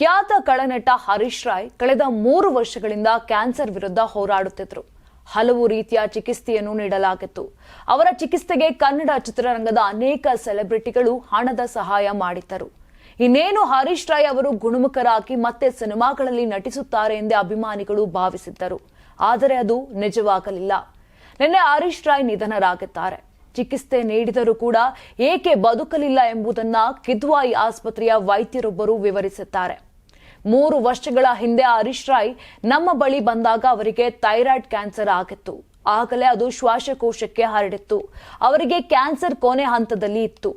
ಖ್ಯಾತ ಕಳನಟ ಹರೀಶ್ ರಾಯ್ ಕಳೆದ ಮೂರು ವರ್ಷಗಳಿಂದ ಕ್ಯಾನ್ಸರ್ ವಿರುದ್ಧ ಹೋರಾಡುತ್ತಿದ್ದರು ಹಲವು ರೀತಿಯ ಚಿಕಿತ್ಸೆಯನ್ನು ನೀಡಲಾಗಿತ್ತು. ಅವರ ಚಿಕಿತ್ಸೆಗೆ ಕನ್ನಡ ಚಿತ್ರರಂಗದ ಅನೇಕ ಸೆಲೆಬ್ರಿಟಿಗಳು ಹಣದ ಸಹಾಯ ಮಾಡಿದ್ದರು. ಇನ್ನೇನು ಹರೀಶ್ ರಾಯ್ ಅವರು ಗುಣಮುಖರಾಗಿ ಮತ್ತೆ ಸಿನಿಮಾಗಳಲ್ಲಿ ನಟಿಸುತ್ತಾರೆ ಎಂದೇ ಅಭಿಮಾನಿಗಳು ಭಾವಿಸಿದ್ದರು. ಆದರೆ ಅದು ನಿಜವಾಗಲಿಲ್ಲ. ನಿನ್ನೆ ಹರೀಶ್ ರಾಯ್ ನಿಧನರಾಗಿದ್ದಾರೆ. ಚಿಕಿತ್ಸೆ ನೀಡಿದರೂ ಕೂಡ ಏಕೆ ಬದುಕಲಿಲ್ಲ ಎಂಬುದನ್ನ ಕಿದ್ವಾಯಿ ಆಸ್ಪತ್ರೆಯ ವೈದ್ಯರೊಬ್ಬರು ವಿವರಿಸಿದ್ದಾರೆ. ಮೂರು ವರ್ಷಗಳ ಹಿಂದೆ ಹರೀಶ್ ರಾಯ್ ನಮ್ಮ ಬಳಿ ಬಂದಾಗ ಅವರಿಗೆ ಥೈರಾಯ್ಡ್ ಕ್ಯಾನ್ಸರ್ ಆಗಿತ್ತು. ಆಗಲೇ ಅದು ಶ್ವಾಸಕೋಶಕ್ಕೆ ಹರಡಿತ್ತು. ಅವರಿಗೆ ಕ್ಯಾನ್ಸರ್ ಕೊನೆ ಹಂತದಲ್ಲಿ ಇತ್ತು.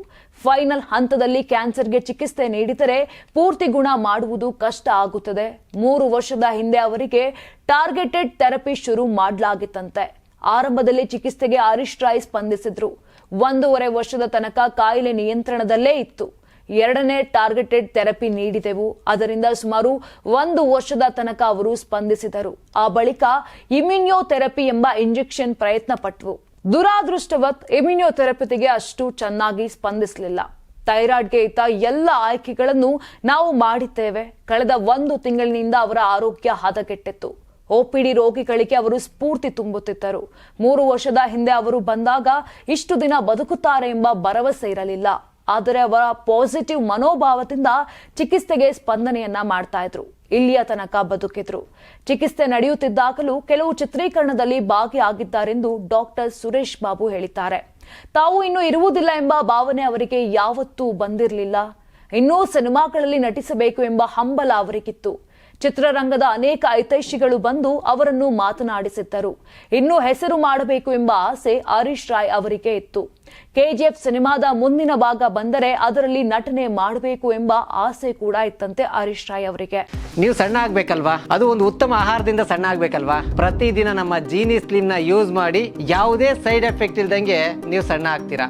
ಫೈನಲ್ ಹಂತದಲ್ಲಿ ಕ್ಯಾನ್ಸರ್ಗೆ ಚಿಕಿತ್ಸೆ ನೀಡಿದರೆ ಪೂರ್ತಿ ಗುಣ ಮಾಡುವುದು ಕಷ್ಟ ಆಗುತ್ತದೆ. ಮೂರು ವರ್ಷದ ಹಿಂದೆ ಅವರಿಗೆ ಟಾರ್ಗೆಟೆಡ್ ಥೆರಪಿ ಶುರು ಮಾಡಲಾಗಿತ್ತಂತೆ. ಆರಂಭದಲ್ಲಿ ಚಿಕಿತ್ಸೆಗೆ ಹರೀಶ್ ರಾಯ್ ಸ್ಪಂದಿಸಿದ್ರು. ಒಂದೂವರೆ ವರ್ಷದ ತನಕ ಕಾಯಿಲೆ ನಿಯಂತ್ರಣದಲ್ಲೇ ಇತ್ತು. ಎರಡನೇ ಟಾರ್ಗೆಟೆಡ್ ಥೆರಪಿ ನೀಡಿದೆವು. ಅದರಿಂದ ಸುಮಾರು ಒಂದು ವರ್ಷದ ತನಕ ಅವರು ಸ್ಪಂದಿಸಿದರು. ಆ ಬಳಿಕ ಇಮ್ಯುನ್ಯೋಥೆರಪಿ ಎಂಬ ಇಂಜೆಕ್ಷನ್ ಪ್ರಯತ್ನ ಪಟ್ಟವು ದುರಾದೃಷ್ಟವತ್ ಇಮ್ಯುನ್ಯೋಥೆರಪಿಗೆ ಅಷ್ಟು ಚೆನ್ನಾಗಿ ಸ್ಪಂದಿಸಲಿಲ್ಲ. ಥೈರಾಯ್ಡ್ಗೆ ಇದ್ದ ಎಲ್ಲ ಆಯ್ಕೆಗಳನ್ನು ನಾವು ಮಾಡಿದ್ದೇವೆ. ಕಳೆದ ಒಂದು ತಿಂಗಳಿನಿಂದ ಅವರ ಆರೋಗ್ಯ ಹದಗೆಟ್ಟಿತ್ತು. ಒಪಿಡಿ ರೋಗಿಗಳಿಗೆ ಅವರು ಸ್ಫೂರ್ತಿ ತುಂಬುತ್ತಿದ್ದರು. ಮೂರು ವರ್ಷದ ಹಿಂದೆ ಅವರು ಬಂದಾಗ ಇಷ್ಟು ದಿನ ಬದುಕುತ್ತಾರೆ ಎಂಬ ಭರವಸೆ ಇರಲಿಲ್ಲ. ಆದರೆ ಅವರ ಪಾಸಿಟಿವ್ ಮನೋಭಾವದಿಂದ ಚಿಕಿತ್ಸೆಗೆ ಸ್ಪಂದನೆಯನ್ನ ಮಾಡ್ತಾ ಇದ್ರು. ಇಲ್ಲಿಯ ತನಕ ಬದುಕಿದ್ರು. ಚಿಕಿತ್ಸೆ ನಡೆಯುತ್ತಿದ್ದಾಗಲೂ ಕೆಲವು ಚಿತ್ರೀಕರಣದಲ್ಲಿ ಭಾಗಿಯಾಗಿದ್ದಾರೆಂದು ಡಾಕ್ಟರ್ ಸುರೇಶ್ ಬಾಬು ಹೇಳಿದ್ದಾರೆ. ತಾವು ಇನ್ನು ಇರುವುದಿಲ್ಲ ಎಂಬ ಭಾವನೆ ಅವರಿಗೆ ಯಾವತ್ತೂ ಬಂದಿರಲಿಲ್ಲ. ಇನ್ನೂ ಸಿನಿಮಾಗಳಲ್ಲಿ ನಟಿಸಬೇಕು ಎಂಬ ಹಂಬಲ ಅವರಿಗಿತ್ತು. ಚಿತ್ರರಂಗದ ಅನೇಕ ಐತೈಷಿಗಳು ಬಂದು ಅವರನ್ನು ಮಾತನಾಡಿಸಿದ್ದರು. ಇನ್ನೂ ಹೆಸರು ಮಾಡಬೇಕು ಎಂಬ ಆಸೆ ಹರೀಶ್ ರಾಯ್ ಅವರಿಗೆ ಇತ್ತು. ಕೆಜಿಎಫ್ ಸಿನಿಮಾದ ಮುಂದಿನ ಭಾಗ ಬಂದರೆ ಅದರಲ್ಲಿ ನಟನೆ ಮಾಡಬೇಕು ಎಂಬ ಆಸೆ ಕೂಡ ಇತ್ತಂತೆ ಹರೀಶ್ ರಾಯ್ ಅವರಿಗೆ. ನೀವು ಸಣ್ಣ ಆಗ್ಬೇಕಲ್ವಾ? ಅದು ಒಂದು ಉತ್ತಮ ಆಹಾರದಿಂದ ಸಣ್ಣ ಆಗ್ಬೇಕಲ್ವಾ? ಪ್ರತಿದಿನ ನಮ್ಮ ಜೀನಿ ಸ್ಲಿಮ್ನ ಯೂಸ್ ಮಾಡಿ ಯಾವುದೇ ಸೈಡ್ ಎಫೆಕ್ಟ್ ಇಲ್ದಂಗೆ ನೀವು ಸಣ್ಣ ಆಗ್ತೀರಾ?